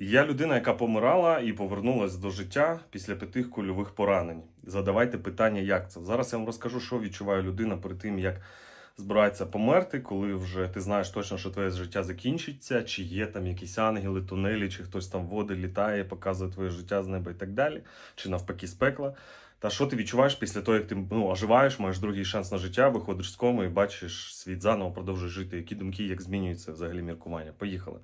Я людина, яка помирала і повернулася до життя після п'яти кульових поранень. Задавайте питання, як це. Зараз я вам розкажу, що відчуває людина перед тим, як збирається померти, коли вже ти знаєш точно, що твоє життя закінчиться, чи є там якісь ангели, тунелі, чи хтось там води літає, показує твоє життя з неба і так далі, чи навпаки з пекла. Та що ти відчуваєш після того, як ти ну, оживаєш, маєш другий шанс на життя, виходиш з коми і бачиш світ заново, продовжуєш жити. Які думки, як змінюється взагалі міркування? Поїхали.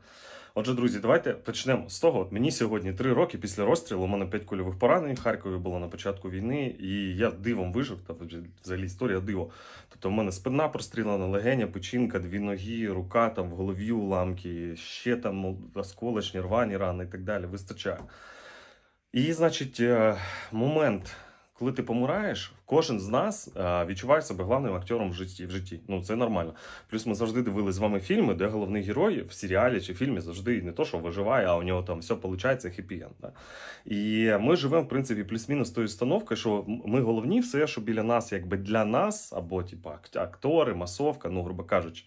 Отже, друзі, давайте почнемо з того. От мені сьогодні три роки після розстрілу. У мене п'ять кульових поранень Харкові було на початку війни, і я дивом вижив. Та взагалі історія диво. Тобто, в мене спина прострілена, легеня, печінка, дві ноги, рука там в голові уламки, ще там осколочні, рвані рани і так далі. Вистачає. І, значить, е, момент, коли ти помираєш, кожен з нас е, відчуває себе главним актором в житті. В житті. Ну це нормально. Плюс ми завжди дивилися з вами фільми, де головний герой в серіалі чи фільмі завжди не то, що виживає, а у нього там все виходить хеппі-енд. Да? І ми живемо, в принципі, плюс-мінус тою установкою, що ми головні, все, що біля нас, якби для нас, або типу, актори, масовка, ну, грубо кажучи.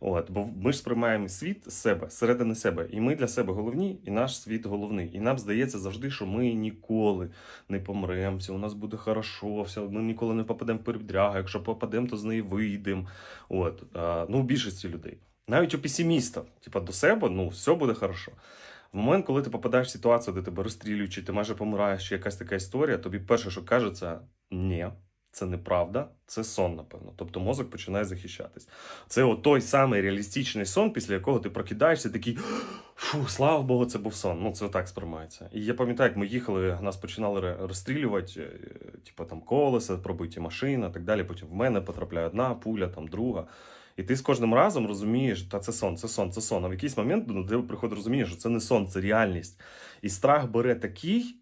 От, бо ми ж сприймаємо світ з себе, зсередини себе. І ми для себе головні, і наш світ головний. І нам здається завжди, що ми ніколи не помремо, все у нас буде хорошо, все, ми ніколи не попадемо в передрягу, якщо попадемо, то з неї вийдемо. От, ну, більшості людей. Навіть у песиміста, типа до себе, ну, все буде хорошо. В момент, коли ти попадаєш в ситуацію, де тебе розстрілюють, чи ти майже помираєш, чи якась така історія, тобі перше, що кажеться, ні, це неправда, це сон, напевно. Тобто мозок починає захищатись. Це от той самий реалістичний сон, після якого ти прокидаєшся, такий фу, слава Богу, це був сон. Ну це так сприймається. І я пам'ятаю, як ми їхали, нас починали розстрілювати, е, типу там колеса, пробиті машина, так далі. Потім в мене потрапляє одна пуля, там друга. І ти з кожним разом розумієш, та це сон, це сон, це сон. А в якийсь момент до тебе приходить розуміння, що це не сон, це реальність. І страх бере такий,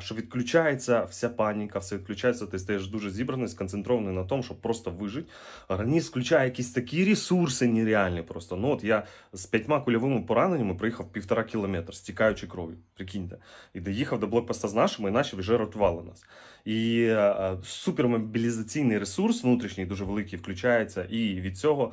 що відключається вся паніка, все відключається, ти стаєш дуже зібраний, сконцентрований на тому, щоб просто вижити. Організм включає якісь такі ресурси нереальні просто. Ну от я з п'ятьма кульовими пораненнями проїхав півтора кілометра, стікаючи кров'ю. Прикиньте. І доїхав до блокпоста з нашими, і наші вже рятували нас. І е, супермобілізаційний ресурс внутрішній дуже великий включається, і від цього